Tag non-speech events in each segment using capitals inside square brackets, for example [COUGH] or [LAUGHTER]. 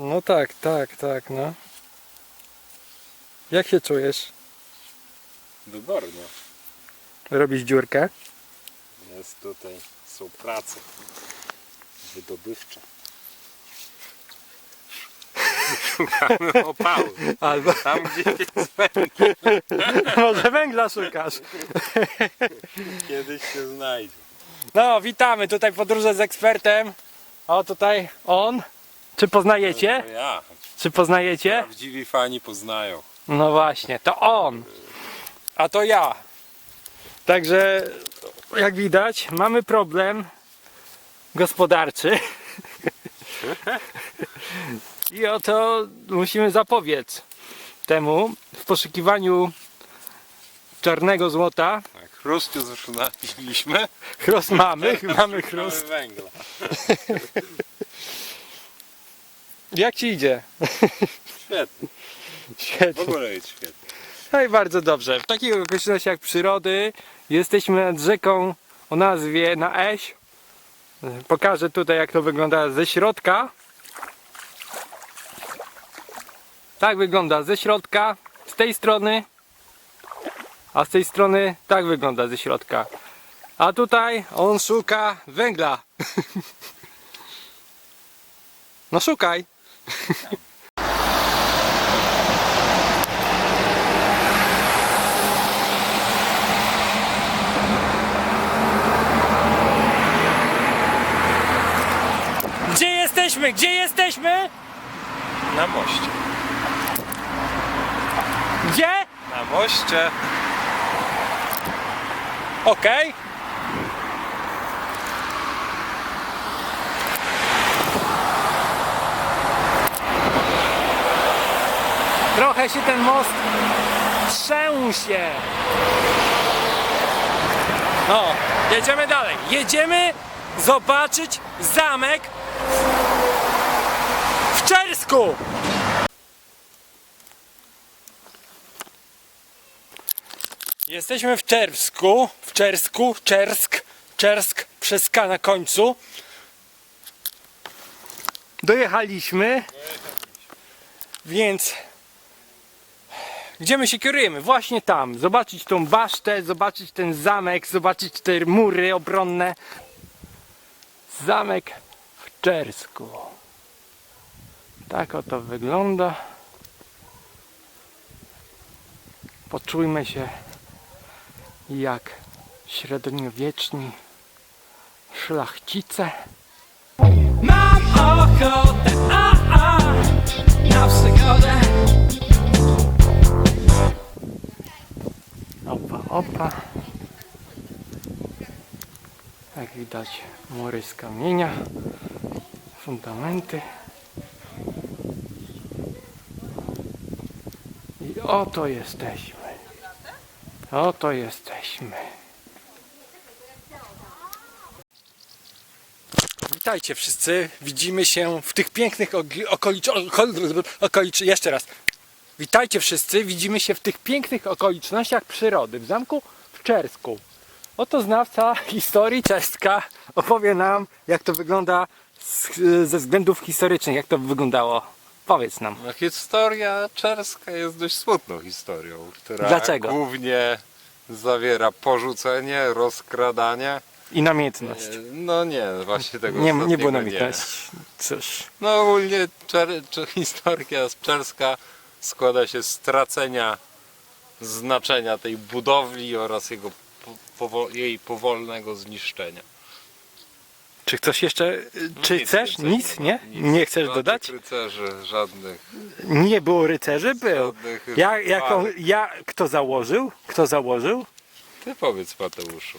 No tak, tak, tak, no. Jak się czujesz? Wybornie. Robisz dziurkę? Jest tutaj, są prace wydobywcze. Szukamy opały. Albo Tam gdzie jest węgiel, [LAUGHS] może węgla szukasz. kiedyś się znajdzie. No, witamy tutaj podróże z ekspertem. O, tutaj on. Czy poznajecie? Ja. Czy poznajecie? Prawdziwi fani poznają. No właśnie, to on. A to ja. Także, jak widać, mamy problem gospodarczy. [LAUGHS] I oto musimy zapobiec temu w poszukiwaniu czarnego złota. Tak, chrust już znaleźliśmy. Chrust mamy, [LAUGHS] mamy chrust. węgla. [LAUGHS] Jak ci idzie? Świetnie. W Świetnie. ogóle jest świetnie. No i bardzo dobrze. W takich okolicznościach przyrody jesteśmy nad rzeką o nazwie na Eś. Pokażę tutaj jak to wygląda ze środka. Tak wygląda ze środka, z tej strony. A z tej strony tak wygląda ze środka. A tutaj on szuka węgla. [LAUGHS] No szukaj. Gdzie jesteśmy? Gdzie jesteśmy? Na moście. Gdzie? Na moście. Okej. Trochę się ten most trzęsie. No, jedziemy dalej. Jedziemy zobaczyć zamek w Czersku. Jesteśmy w Czerwsku, w Czersku, Czersk, Czersk przez K na końcu. Dojechaliśmy, więc gdzie my się kierujemy? Właśnie tam. Zobaczyć tą basztę, zobaczyć ten zamek, zobaczyć te mury obronne. Zamek w Czersku. Tak oto wygląda. Poczujmy się jak średniowieczni szlachcice. Mam ochotę, a, a, na przygodę. Opa. Jak widać mury z kamienia, fundamenty. I oto jesteśmy. Oto jesteśmy. Witajcie wszyscy. Widzimy się w tych pięknych okolicznościach. Okolic jeszcze raz. Witajcie wszyscy, widzimy się w tych pięknych okolicznościach przyrody w zamku w Czersku. Oto znawca historii czeska opowie nam, jak to wygląda z, ze względów historycznych, jak to wyglądało. Powiedz nam. No, historia czerska jest dość smutną historią, która Dlaczego? głównie zawiera porzucenie, rozkradanie. I namiętność. E, No nie, właśnie tego Nie, nie było namiętności. Cóż. No ogólnie czer, czer, historia z czerska składa się z stracenia znaczenia tej budowli oraz jego po, powo, jej powolnego zniszczenia. Czy chcesz jeszcze, y, czy Nic chcesz? Nic, ma. nie? Nic. Nie chcesz Żadnych dodać? rycerzy, żadnych. Nie było rycerzy, był. żadnych Ja, jaką, walk. ja, kto założył? Kto założył? Ty powiedz Mateuszu.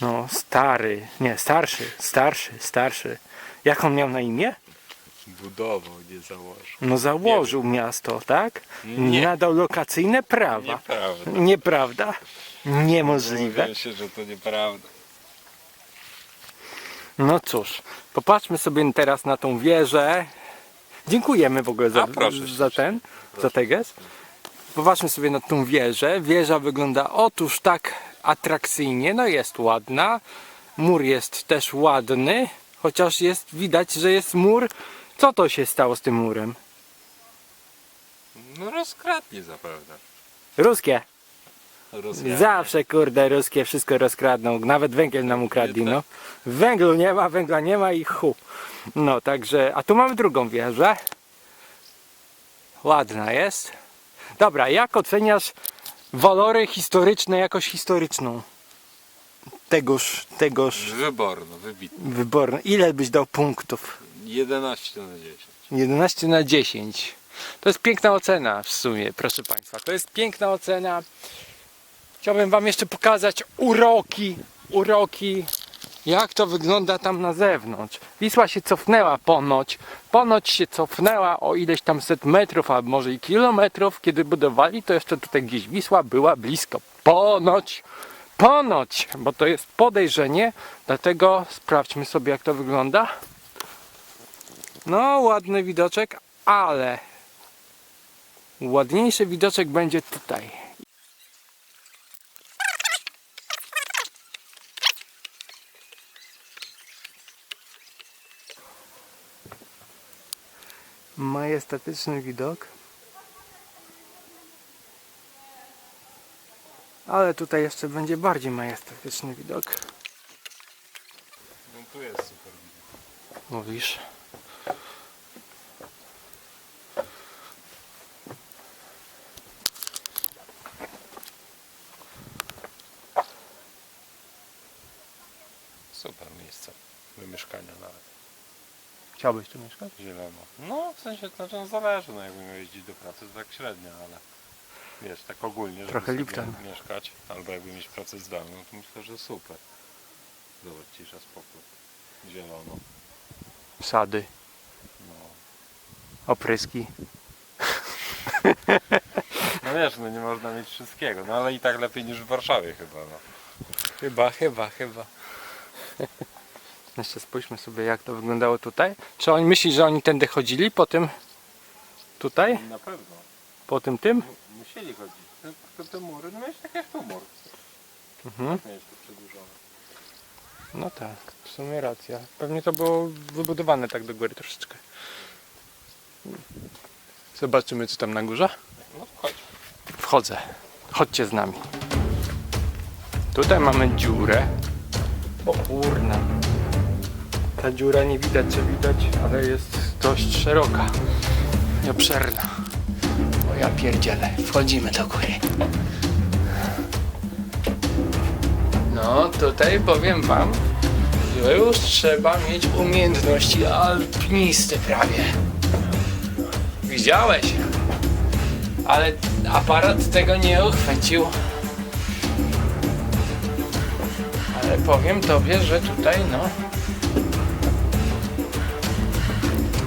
No, stary, nie, starszy, starszy, starszy. Jak on miał na imię? Budował, nie założył. No założył miasto, tak? Nie. Nadał lokacyjne prawa. Nieprawda. Nieprawda? Niemożliwe. Mówię się, że to nieprawda. No cóż, popatrzmy sobie teraz na tą wieżę. Dziękujemy w ogóle za, A, proszę za ten, za teges. Popatrzmy sobie na tą wieżę. Wieża wygląda otóż tak atrakcyjnie, no jest ładna. Mur jest też ładny, chociaż jest widać, że jest mur Co to się stało z tym murem? No rozkradnie zapewne. Ruskie. Rozkradnie. Zawsze kurde ruskie wszystko rozkradną. Nawet węgiel nam ukradli, no. Węglu nie ma, węgla nie ma i hu. No także, a tu mamy drugą wieżę. Ładna jest. Dobra, jak oceniasz walory historyczne, jakość historyczną? Tegoż, tegoż Wyborno, wybitnie. wyborne. Ile byś dał punktów? 11 na 10. 11 na 10. To jest piękna ocena w sumie, proszę Państwa. To jest piękna ocena. Chciałbym Wam jeszcze pokazać uroki, uroki, jak to wygląda tam na zewnątrz. Wisła się cofnęła ponoć. Ponoć się cofnęła o ileś tam set metrów, a może i kilometrów. Kiedy budowali, to jeszcze tutaj gdzieś Wisła była blisko. Ponoć. Ponoć, bo to jest podejrzenie, dlatego sprawdźmy sobie jak to wygląda. No, ładny widoczek, ale ładniejszy widoczek będzie tutaj. Majestatyczny widok. Ale tutaj jeszcze będzie bardziej majestatyczny widok. No tu jest super. Mówisz? Super miejsce. Do mieszkania nawet. Chciałbyś tu mieszkać? Zielono. No w sensie to znaczy, no, zależy, no jakbym miał jeździć do pracy to tak średnio, ale wiesz, tak ogólnie, żeby Trochę Lipton. mieszkać, albo jakby mieć pracę zdalną, to myślę, że super. Zobacz, cisza, spokój. Zielono. Sady, No. opryski. no wiesz, no nie można mieć wszystkiego, no ale i tak lepiej niż w Warszawie chyba, no. Chyba, chyba, chyba. Jeszcze spójrzmy sobie jak to wyglądało tutaj. Czy on myśli, że oni tędy chodzili po tym tutaj? Na pewno. Po tym tym? M- Musieli chodzić. Te, te, te mury, no wiesz, tak jak tu mur. Mhm. Miałeś tu przedłużone. No tak, w sumie racja. Pewnie to było wybudowane tak do góry troszeczkę. Zobaczymy co tam na górze. No chodź. Wchodzę. Chodźcie z nami. Tutaj mamy dziurę. O kurna. Ta dziura nie widać czy widać, ale jest dość szeroka i obszerna. O ja pierdzielę. Wchodzimy do góry. No tutaj powiem wam, że już trzeba mieć umiejętności alpinisty prawie. Widziałeś? ale aparat tego nie uchwycił. Ale powiem tobie, że tutaj no.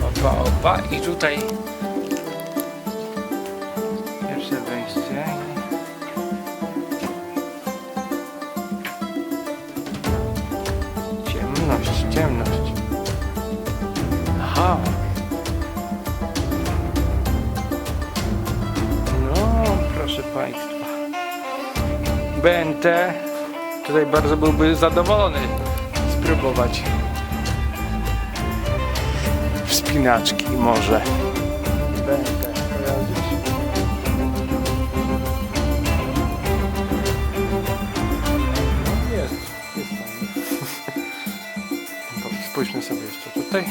Opa, opa i tutaj pierwsze wejście. Ciemność, ciemność. Aha. No, proszę Państwa. BNT tutaj bardzo byłby zadowolony spróbować wspinaczki może. Kojarzysz? Jest, Spójrzmy sobie jeszcze tutaj.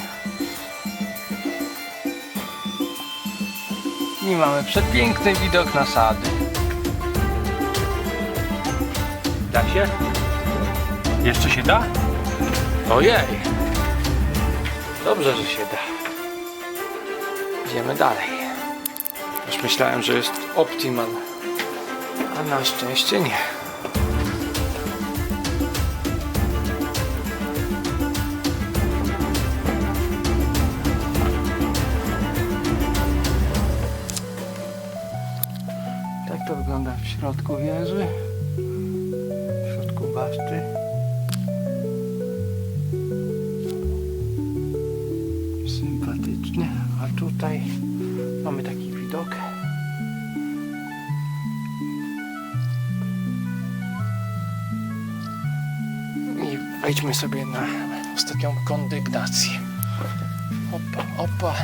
I mamy przepiękny widok na sady. Się? Jeszcze się da? Ojej! Dobrze, że się da. Idziemy dalej. Już myślałem, że jest optimal. A na szczęście nie. Tak to wygląda w środku wieży. Baszty. Sympatycznie. A tutaj mamy taki widok. I wejdźmy sobie na ostatnią kondygnację. Opa, opa,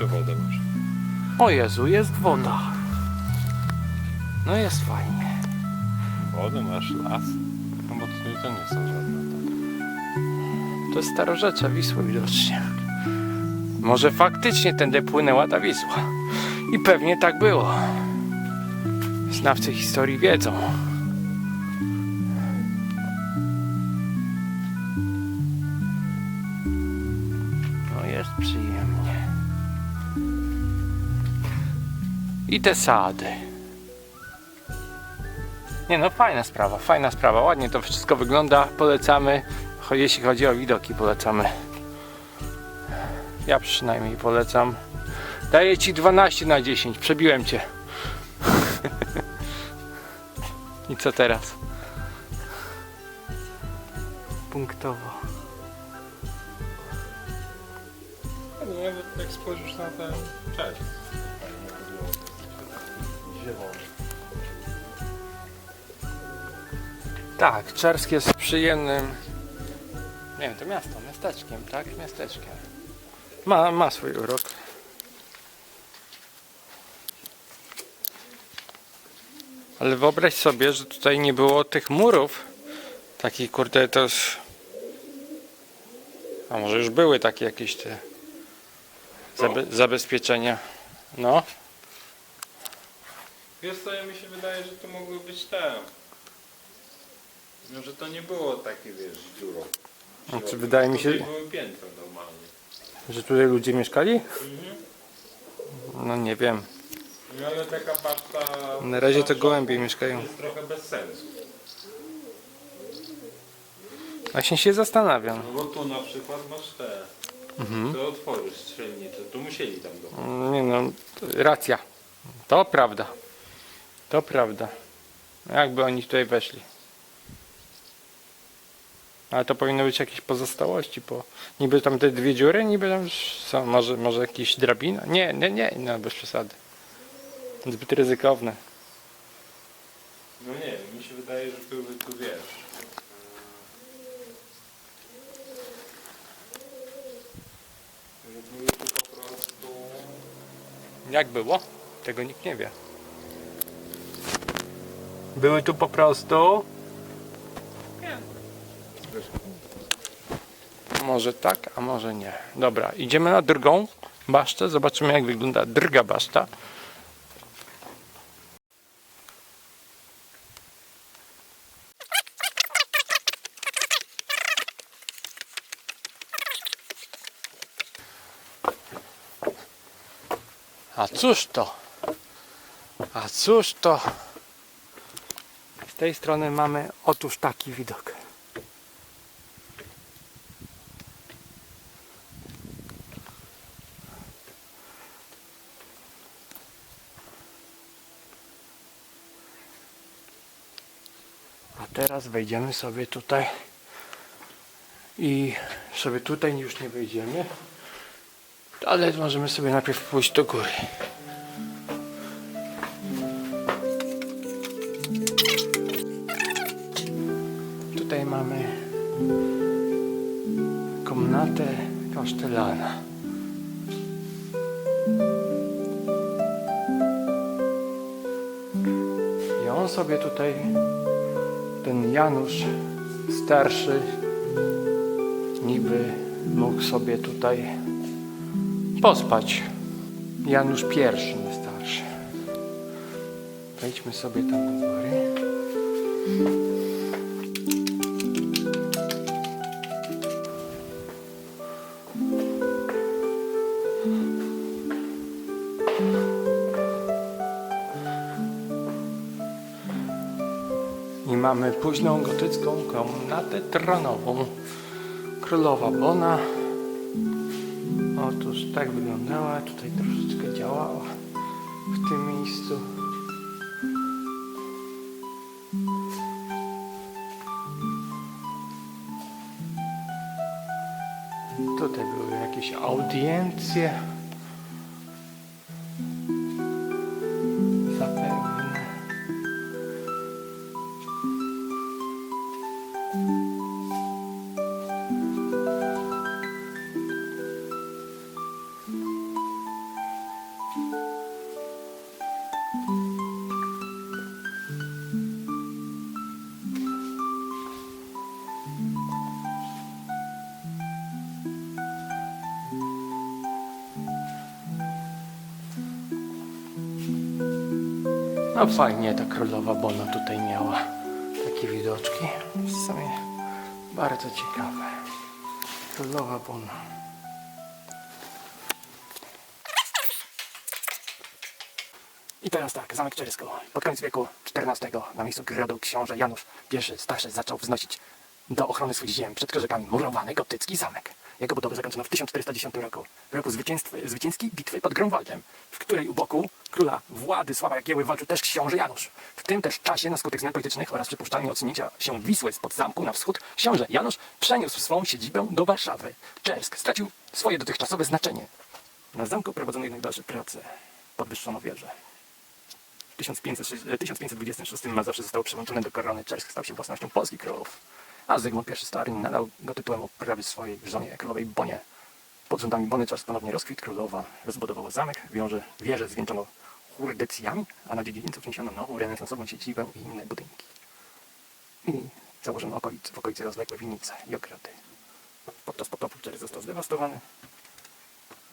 jeszcze wodę masz. O Jezu, jest woda. No jest fajnie. Wodę masz, las. No bo tutaj to nie są żadne. To jest starorzecza Wisła widocznie. Może faktycznie tędy płynęła ta Wisła. I pewnie tak było. Znawcy historii wiedzą. I te sady. Nie no, fajna sprawa, fajna sprawa. Ładnie to wszystko wygląda. Polecamy. Jeśli chodzi o widoki, polecamy. Ja przynajmniej polecam. Daję ci 12 na 10. Przebiłem cię. [LAUGHS] I co teraz? Punktowo. Nawet jak spojrzysz na ten cześć. Zielony. Tak, Czersk jest przyjemnym. Nie wiem, to miasto, miasteczkiem, tak? Miasteczkiem. Ma, ma swój urok. Ale wyobraź sobie, że tutaj nie było tych murów. Taki kurde to jest. A może już były takie jakieś te zabe zabezpieczenia. No. Wiesz co, ja mi się wydaje, że to mogły być te. No, że to nie było takie, wiesz, z dziurą. Znaczy, wydaje mi się- były piętra normalnie. Że tutaj ludzie mieszkali? No nie wiem. No ale taka baszta... Na razie to gołębie mieszkają. jest trochę bez sensu. Właśnie się zastanawiam. No bo tu na przykład masz te... To otwory strzelnicze, tu musieli tam do... Nie no, racja. To prawda. To prawda. Jakby oni tutaj weszli. Ale to powinno być jakieś pozostałości, bo niby tam te dwie dziury, niby tam są, może, może jakieś drabina? Nie, nie, nie, no bez przesady. Zbyt ryzykowne. No nie wiem, mi się wydaje, że były tu, wiesz... Że były tu po prostu... Jak było? Tego nikt nie wie. Były tu po prostu. Może tak, a może nie. Dobra, idziemy na drugą basztę. Zobaczymy jak wygląda druga baszta. A cóż to? A cóż to? Tej strony mamy otóż taki widok. A teraz wejdziemy sobie tutaj i sobie tutaj już nie wejdziemy, ale możemy sobie najpierw pójść do góry. Komnatę kasztelana. I on sobie tutaj, ten Janusz starszy, niby mógł sobie tutaj pospać. Janusz pierwszy, nie starszy. Wejdźmy sobie tam do góry. I mamy późną gotycką komnatę tronową. Królowa Bona. Otóż tak wyglądała. Tutaj troszeczkę działała w tym miejscu. Tutaj były No fajnie ta królowa Bona tutaj miała takie widoczki. W sumie bardzo ciekawe. Królowa Bona. I teraz tak, zamek Czersko. Pod koniec wieku XIV na miejscu grodu książę Janusz I Staszy zaczął wznosić do ochrony swoich ziem przed krzyżakami murowany gotycki zamek. Jego budowę zakończono w 1410 roku, roku zwycięskiej bitwy pod Grunwaldem, w której u boku króla Władysława Jagieły walczył też książę Janusz. W tym też czasie na skutek zmian politycznych oraz przypuszczalnie odsunięcia się Wisły spod zamku na wschód, książę Janusz przeniósł swą siedzibę do Warszawy. Czersk stracił swoje dotychczasowe znaczenie. Na zamku prowadzono jednak dalsze prace. Podwyższono wieżę. W 1506 e, 1526 Mazowsze zostało przyłączone do korony. Czersk stał się własnością polskich królów. A Zygmunt I Stary nadał go tytułem prawie swojej żonie królowej Bonie. Pod rządami Bony czas ponownie rozkwit królowa rozbudowała zamek, wiąże, wieże zwieńczono churdecjami, a na dziedzińcu wniesiono nową renesansową siedzibę i inne budynki. I założono okolic, w okolicy rozległe winnice i ogrody. Podczas potopu Czersk został zdewastowany.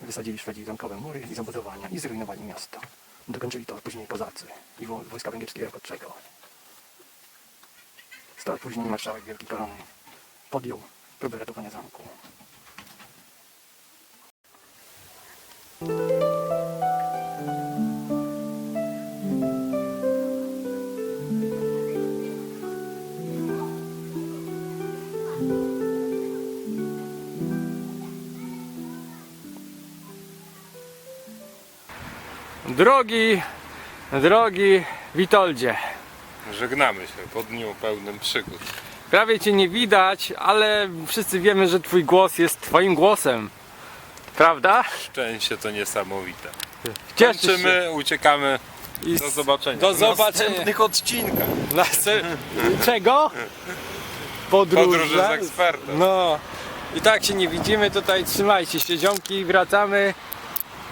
Wysadzili Szwedzi zamkowe mury i zabudowania i zrujnowali miasto. Dokończyli to później Pozacy i wo- wojska węgierskie jako czego. Lat później marszałek Korony podjął próbę ratowania zamku. Drogi, drogi Witoldzie, Żegnamy się po dniu pełnym przygód. prawie cię nie widać, ale wszyscy wiemy, że twój głos jest twoim głosem. Prawda? Szczęście to niesamowite. Kończymy, uciekamy. I Do zobaczenia. Do w zobaczenia. następnych odcinkach. Czego? Podróże. Podróże z ekspertem. No. I tak się nie widzimy tutaj. Trzymajcie się ziomki, wracamy.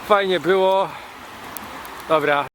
Fajnie było. Dobra.